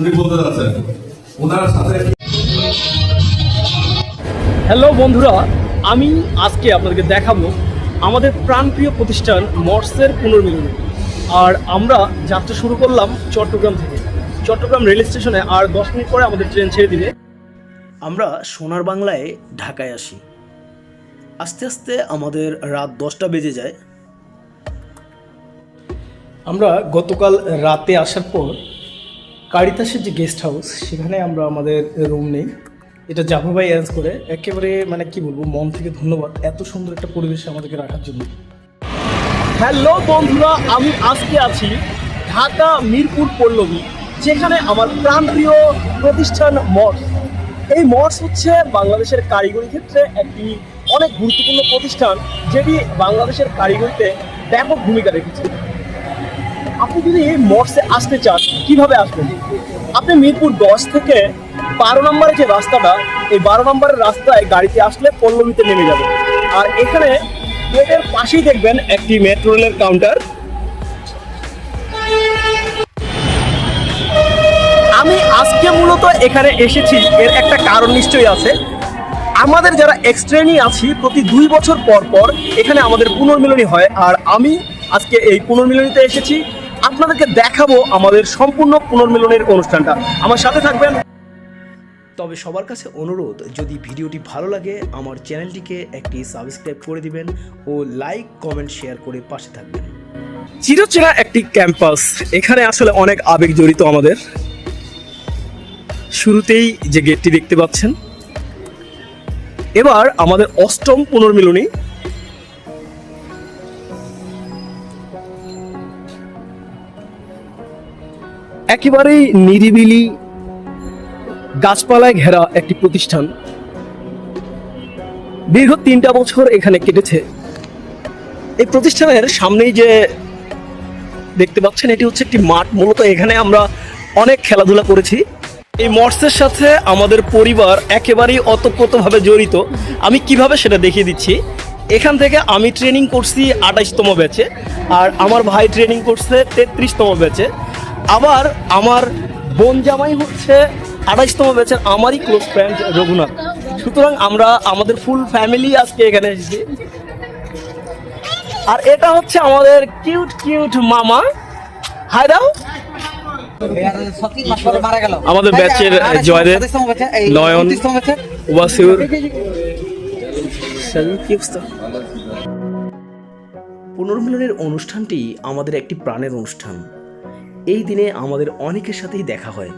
উনি বলতে যাচ্ছেন, ওনার সাথে হ্যালো বন্ধুরা, আমি আজকে আপনাদেরকে দেখাবো আমাদের প্রাণপ্রিয় প্রতিষ্ঠান মর্সের পুনর্মিলনী। আর আমরা যাত্রা শুরু করলাম চট্টগ্রাম থেকে। চট্টগ্রাম রেল স্টেশনে আর দশ মিনিট পরে আমাদের ট্রেন ছেড়ে দিবে। আমরা সোনার বাংলায় ঢাকায় আসি। আস্তে আস্তে আমাদের রাত দশটা বেজে যায়। আমরা গতকাল রাতে আসার পর কারিতাসের যে গেস্ট হাউস সেখানে আমরা আমাদের রুম নেই। এটা ভাই অ্যারেঞ্জ করে একেবারে মানে কি বলব, মন থেকে ধন্যবাদ এত সুন্দর একটা পরিবেশে আমাদেরকে রাখার জন্য। হ্যালো বন্ধুরা, আমি আজকে আছি ঢাকা মিরপুর পল্লবী, যেখানে আমার প্রাণপ্রিয় প্রতিষ্ঠান মঠ। এই মঠ হচ্ছে বাংলাদেশের কারিগরি ক্ষেত্রে একটি অনেক গুরুত্বপূর্ণ প্রতিষ্ঠান, যেটি বাংলাদেশের কারিগরিতে ব্যাপক ভূমিকা রেখেছে। আপনি যদি মর্সে আসতে চান, কীভাবে আসবেন? আপনি মিরপুর দশ থেকে বারো নম্বরের যে রাস্তাটা, এই বারো নম্বরের রাস্তায় গাড়িতে আসলে পল্লবীতে নেমে যাবে। আর এখানে গেটের পাশেই দেখবেন একটি মেট্রো রেলের কাউন্টার। আমি আজকে মূলত এখানে এসেছি, এর একটা কারণ নিশ্চয়ই আছে। আমাদের যারা এক্সট্রেনি আছি, প্রতি দুই বছর পর পর এখানে আমাদের পুনর্মিলনী হয়। আর আমি আজকে এই পুনর্মিলনীতে এসেছি। আপনাদেরকে দেখাবো আমাদের সম্পূর্ণ পুনর্মিলনের অনুষ্ঠানটা। আমার সাথে থাকবেন। তবে সবার কাছে অনুরোধ যদি ভিডিওটি ভালো লাগে আমার চ্যানেলটিকে একটি সাবস্ক্রাইব করে দিবেন ও লাইক কমেন্ট শেয়ার করে পাশে থাকবেন। চিরচেনা একটি ক্যাম্পাস এখানে আসলে অনেক আবেগ জড়িত আমাদের। শুরুতেই যে গেটটি দেখতে পাচ্ছেন এবার আমাদের অষ্টম পুনর্মিলনী। একেবারেই নিরিবিলি গাছপালায় ঘেরা একটি প্রতিষ্ঠান। দীর্ঘ তিনটা বছর এখানে কেটেছে। এই প্রতিষ্ঠানের সামনেই যে দেখতে পাচ্ছেন, এটি হচ্ছে একটি মাঠ। মূলত এখানে আমরা অনেক খেলাধুলা করেছি। এই মর্সের সাথে আমাদের পরিবার একেবারেই অতপ্রতভাবে জড়িত। আমি কীভাবে সেটা দেখিয়ে দিচ্ছি? এখান থেকে আমি ট্রেনিং করছি আঠাইশতম ব্যাচে আর আমার ভাই ট্রেনিং করছে তেত্রিশতম ব্যাচে আবার আমার বোন জামাই হচ্ছে আঠাইশতম ব্যাচের আমারই ক্লোজ ফ্রেন্ড রঘুনাথ। সুতরাং আমরা আমাদের ফুল ফ্যামিলি আজকে এখানে এসেছি। আর এটা হচ্ছে আমাদের কিউট কিউট মামা। হাই দাও। আমাদের ব্যাচের জয়দেব নয়ন ওয়াসিউর পুনর্মিলনের অনুষ্ঠানটি আমাদের একটি প্রাণের অনুষ্ঠান। এই দিনে আমাদের অনেকের সাথেই দেখা হয়।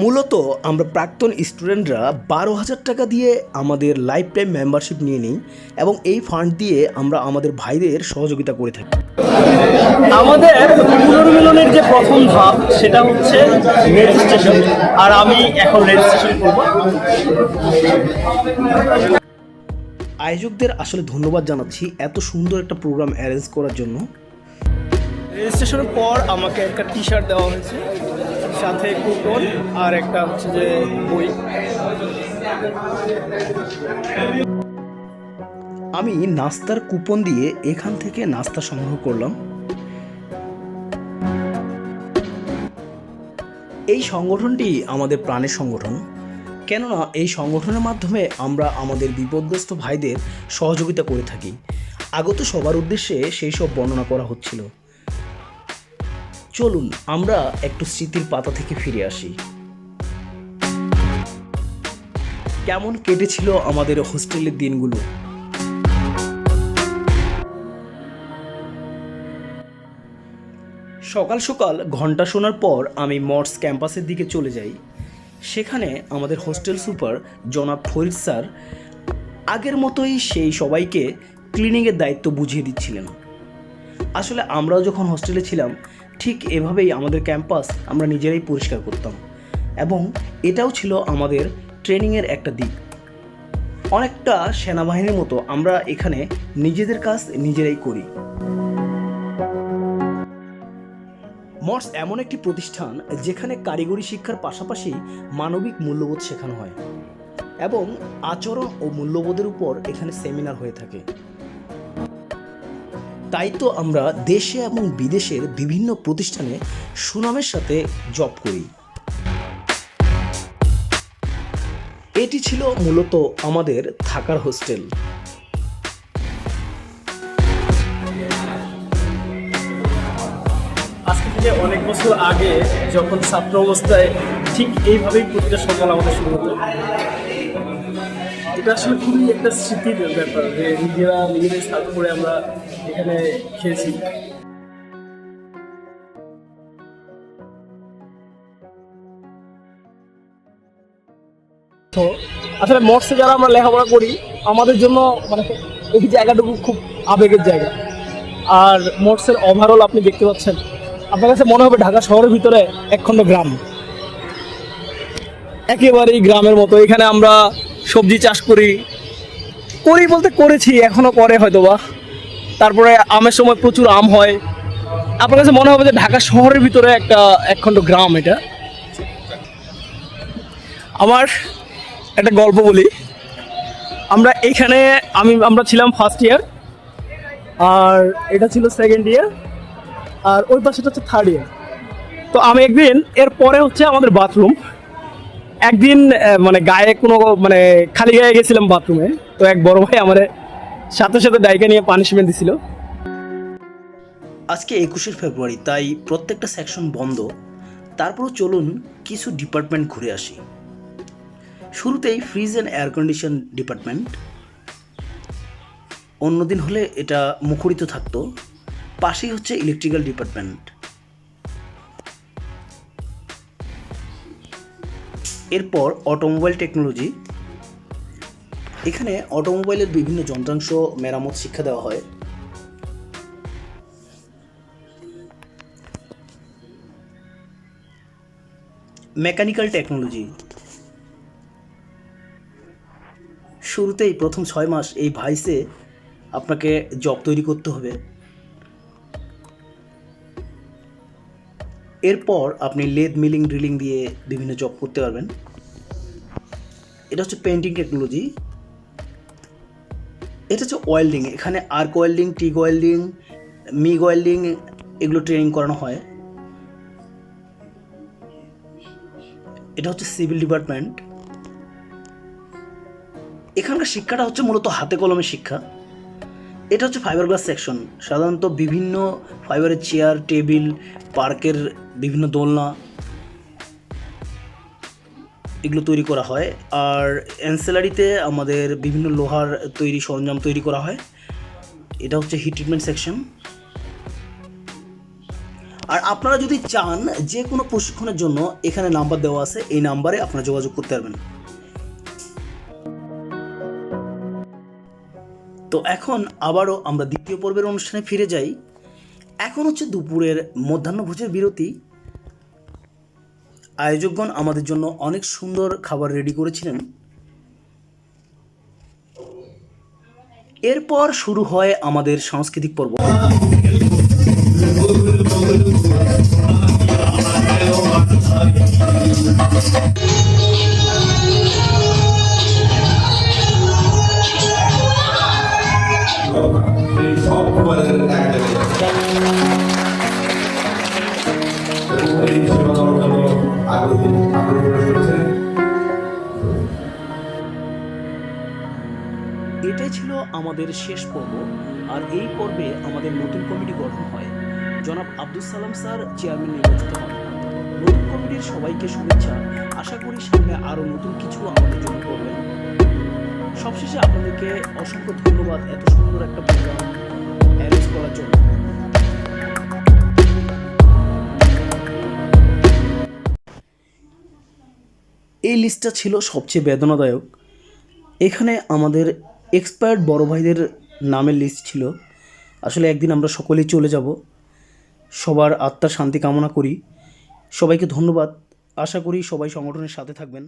মূলত আমরা প্রাক্তন স্টুডেন্টরা বারো হাজার টাকা দিয়ে আমাদের লাইফ টাইম মেম্বারশিপ নিয়ে নিই এবং এই ফান্ড দিয়ে আমরা আমাদের ভাইদের সহযোগিতা করে থাকি। আমাদের পুনর্মিলনের যে প্রথম ধাপ সেটা হচ্ছে রেজিস্ট্রেশন আর আমি এখন রেজিস্ট্রেশন করব। আয়োজকদের আসলে ধন্যবাদ জানাচ্ছি এত সুন্দর একটা প্রোগ্রাম অ্যারেঞ্জ করার জন্য। রেজিস্ট্রেশনের পর আমাকে একটা টি শার্ট দেওয়া হয়েছে, সাথে কুপন আর একটা হচ্ছে যে বই। আমি নাস্তার কুপন দিয়ে এখান থেকে নাস্তা সংগ্রহ করলাম। এই সংগঠনটি আমাদের প্রাণের সংগঠন। কেননা এই সংগঠনের মাধ্যমে আমরা আমাদের বিপদগ্রস্ত ভাইদের সহযোগিতা করে থাকি। আগত সবার উদ্দেশ্যে সেই সব বর্ণনা করা হচ্ছিল। চলুন, আমরা একটু স্মৃতির পাতা থেকে ফিরে আসি। কেমন কেটেছিল আমাদের হোস্টেলের দিনগুলো? সকাল সকাল ঘণ্টা শোনার পর আমি মর্স ক্যাম্পাসের দিকে চলে যাই। সেখানে আমাদের হোস্টেল সুপার জনাব ফরিদ স্যার আগের মতোই সেই সবাইকে ক্লিনিংয়ের দায়িত্ব বুঝিয়ে দিচ্ছিলেন। আসলে আমরাও যখন হোস্টেলে ছিলাম ঠিক এভাবেই আমাদের ক্যাম্পাস আমরা নিজেরাই পরিষ্কার করতাম। এবং এটাও ছিল আমাদের ট্রেনিংয়ের একটা দিক। অনেকটা সেনাবাহিনীর মতো আমরা এখানে নিজেদের কাজ নিজেরাই করি। মর্স এমন একটি প্রতিষ্ঠান যেখানে কারিগরি শিক্ষার পাশাপাশি মানবিক মূল্যবোধ শেখানো হয়। এবং আচরণ ও মূল্যবোধের উপর এখানে সেমিনার হয়ে থাকে। তাই তো আমরা দেশে এবং বিদেশের বিভিন্ন প্রতিষ্ঠানে সুনামের সাথে জব করি। এটি ছিল মূলত আমাদের থাকার হোস্টেল। আজকে থেকে অনেক বছর আগে যখন ছাত্র অবস্থায় ঠিক এইভাবেই প্রতিটা সকাল আমাদের শুরু হতো। এটা আসলে খুবই একটা স্মৃতির ব্যাপার যে নিজেরা নিজেদের সাথে করে আমরা এখানে খেয়েছি। তো আসলে মর্সে যারা আমরা লেখাপড়া করি, আমাদের জন্য মানে এই জায়গাটুকু খুব আবেগের জায়গা। আর মোটসের ওভারঅল আপনি দেখতে পাচ্ছেন, আপনার কাছে মনে হবে ঢাকা শহরের ভিতরে একখণ্ড গ্রাম। একেবারেই গ্রামের মতো। এখানে আমরা সবজি চাষ করি। করি বলতে করেছি, এখনও করে হয়তো বা তারপরে আমের সময় প্রচুর আম হয়। আপনার কাছে মনে হবে যে ঢাকা শহরের ভিতরে একটা একখণ্ড গ্রাম এটা। আমার একটা গল্প বলি। আমরা এইখানে আমি, আমরা ছিলাম ফার্স্ট ইয়ার আর এটা ছিল সেকেন্ড ইয়ার আর ওই পাশেটা হচ্ছে থার্ড ইয়ার তো আমি একদিন এর পরে হচ্ছে আমাদের বাথরুম একদিন মানে গায়ে কোনো মানে খালি গায়ে গেছিলাম বাথরুমে, তো এক বড় ভাই আমার সাথে সাথে ডাইকা নিয়ে পানিশমেন্ট দিছিল। আজকে একুশে ফেব্রুয়ারি, তাই প্রত্যেকটা সেকশন বন্ধ। তারপরও চলুন কিছু ডিপার্টমেন্ট ঘুরে আসি। শুরুতেই fridge and air condition department অন্যদিন হলে এটা মুখরিত থাকতো। পাশেই হচ্ছে ইলেকট্রিক্যাল ডিপার্টমেন্ট এরপর অটোমোবাইল টেকনোলজি এখানে অটোমোবাইলের বিভিন্ন যন্ত্রাংশ, মেরামত, শিক্ষা দেওয়া হয়। মেকানিক্যাল টেকনোলজি শুরুতেই প্রথম ছয় মাস এই ভাইসে আপনাকে জব তৈরি করতে হবে। এরপর আপনি লেদ মিলিং, ড্রিলিং দিয়ে বিভিন্ন জব করতে পারবেন। এটা হচ্ছে পেন্টিং টেকনোলজি এটা হচ্ছে ওয়েল্ডিং এখানে arc welding TIG welding MIG welding এগুলো ট্রেনিং করানো হয়। এটা হচ্ছে সিভিল ডিপার্টমেন্ট এখানকার শিক্ষাটা হচ্ছে মূলত হাতে কলমে শিক্ষা। এটা হচ্ছে ফাইবার গ্লাস সেকশন সাধারণত বিভিন্ন ফাইবারের চেয়ার টেবিল পার্কের বিভিন্ন দোলনা এগুলো তৈরি করা হয়। আর অ্যান্সেলারিতে আমাদের বিভিন্ন লোহার তৈরি সরঞ্জাম তৈরি করা হয়। এটা হচ্ছে হিট ট্রিটমেন্ট সেকশন আর আপনারা যদি চান যে কোনো প্রশিক্ষণের জন্য এখানে নাম্বার দেওয়া আছে, এই নাম্বারে আপনারা যোগাযোগ করতে পারবেন। তো এখন আবারও আমরা দ্বিতীয় পর্বের অনুষ্ঠানে ফিরে যাই। এখন হচ্ছে দুপুরের মধ্যাহ্নভোজের বিরতি। আয়োজকগণ আমাদের জন্য অনেক সুন্দর খাবার রেডি করেছিলেন। এরপর শুরু হয় আমাদের সাংস্কৃতিক পর্ব। এই এটাই ছিল আমাদের শেষ পর্ব, আর এই পর্বে আমাদের নতুন কমিটি গঠন হয়। জনাব আব্দুল সালাম স্যার চেয়ারম্যান নির্বাচিত হন। নতুন কমিটির সবাইকে শুভেচ্ছা। আশা করি সামনে আরও নতুন কিছু আমাদের জন্য করবেন। সবশেষে আপনাদেরকে অসংখ্য ধন্যবাদ এত সুন্দর একটা প্রোগ্রাম করার জন্য। এই লিস্টটা ছিল সবচেয়ে বেদনাদায়ক। এখানে আমাদের এক্সপায়ার্ড বড় ভাইদের নামের লিস্ট ছিল। আসলে একদিন আমরা সকলেই চলে যাব। সবার আত্মার শান্তি কামনা করি। সবাইকে ধন্যবাদ। আশা করি সবাই সংগঠনের সাথে থাকবেন।